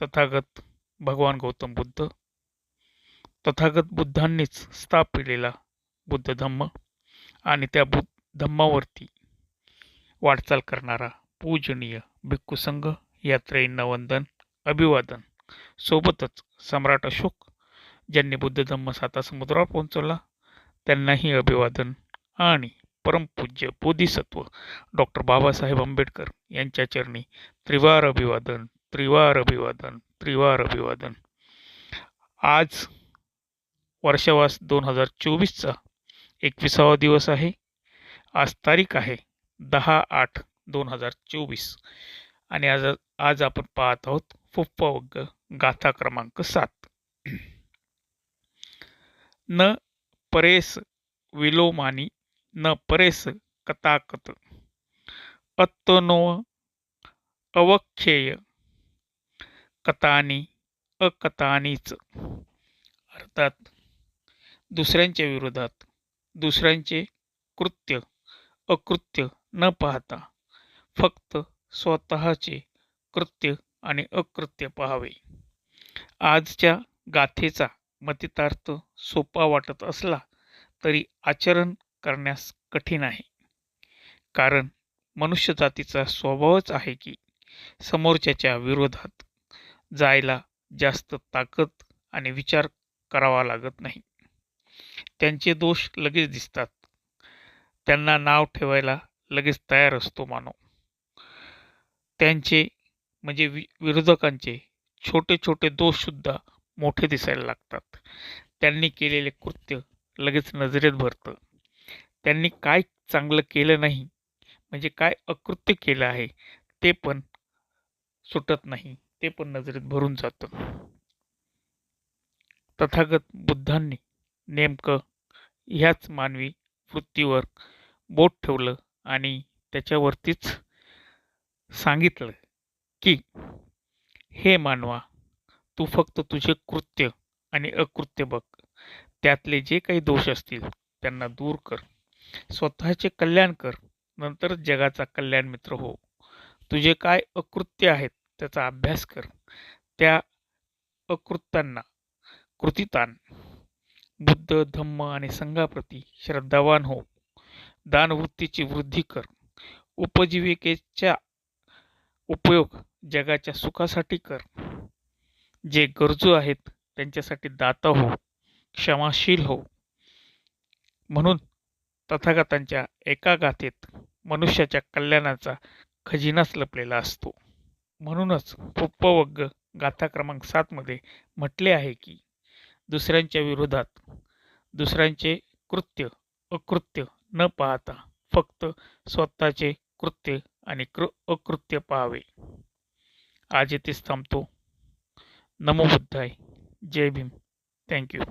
तथागत भगवान गौतम बुद्ध तथागत बुद्धांनीच स्थापिलेला बुद्ध धम्म आणि त्या बुद्ध धम्मावरती वाटचाल करणारा पूजनीय भिक्खूसंघ यात्रेंना वंदन अभिवादन सोबतच सम्राट अशोक ज्यांनी बुद्ध धम्म साता समुद्रावर पोहोचवला त्यांनाही अभिवादन आणि परमपूज्य बोधिसत्व डॉक्टर बाबासाहेब आंबेडकर यांच्या चरणी त्रिवार अभिवादन त्रिवार अभिवादन त्रिवार अभिवादन. आज वर्षवास दोन हजार चोवीसचा एकविसावा दिवस आहे. आज तारीख आहे दहा आठ दोन हजार चोवीस. आणि आज आज आपण पाहत आहोत फुप्पवग्ग गाथा क्रमांक सात. न परेस विलोमानी न परेस कथाकत अत्तनो अवख्येय कथानी अकथानीच. अर्थात दुसऱ्यांच्या विरोधात दुसऱ्यांचे कृत्य अकृत्य न पाहता फक्त स्वतःचे कृत्य आणि अकृत्य पाहावे. आजच्या गाथेचा मतितार्थ सोपा वाटत असला तरी आचरण करण्यास कठीण आहे. कारण मनुष्य जातीचा स्वभावच आहे की समोरच्याच्या विरोधात जायला जास्त ताकद आणि विचार करावा लागत नाही. त्यांचे दोष लगेच दिसतात. त्यांना नाव ठेवायला लगेच तयार असतो मानव. त्यांचे म्हणजे वि विरोधकांचे छोटे छोटे दोषसुद्धा मोठे दिसायला लागतात. त्यांनी केलेले कृत्य लगेच नजरेत भरतं. त्यांनी काय चांगलं केलं नाही म्हणजे काय अकृत्य केलं आहे ते पण सुटत नाही. ते पण नजरेत भरून जातं. तथागत बुद्धांनी नेमकं ह्याच मानवी वृत्तीवर बोट ठेवलं आणि त्याच्यावरतीच सांगितलं की हे मानवा तू फक्त तुझे कृत्य आणि अकृत्य बघ. त्यातले जे काही दोष असतील त्यांना दूर कर. स्वतःचे कल्याण कर. नंतर जगाचा कल्याण मित्र हो. तुझे काय अकृत्य आहेत त्याचा अभ्यास कर. त्या अकृत्यांना कृतितान बुद्ध धम्म आणि संघाप्रती श्रद्धावान हो. दानवृत्तीची वृद्धी कर. उपजीविकेच्या उपयोग जगाच्या सुखासाठी कर. जे गरजू आहेत त्यांच्यासाठी दाता हो क्षमाशील हो. म्हणून तथागतांच्या एका गाथेत मनुष्याच्या कल्याणाचा खजिनाच लपलेला असतो. म्हणूनच पुप्पवग्ग गाथा क्रमांक सातमध्ये म्हटले आहे की दुसऱ्यांच्या विरोधात दुसऱ्यांचे कृत्य अकृत्य न पाहता फक्त स्वतःचे कृत्य आणि कृ अकृत्य पाहावे. आज येथेच थांबतो. नमो बुद्धाय. जय भीम. थँक्यू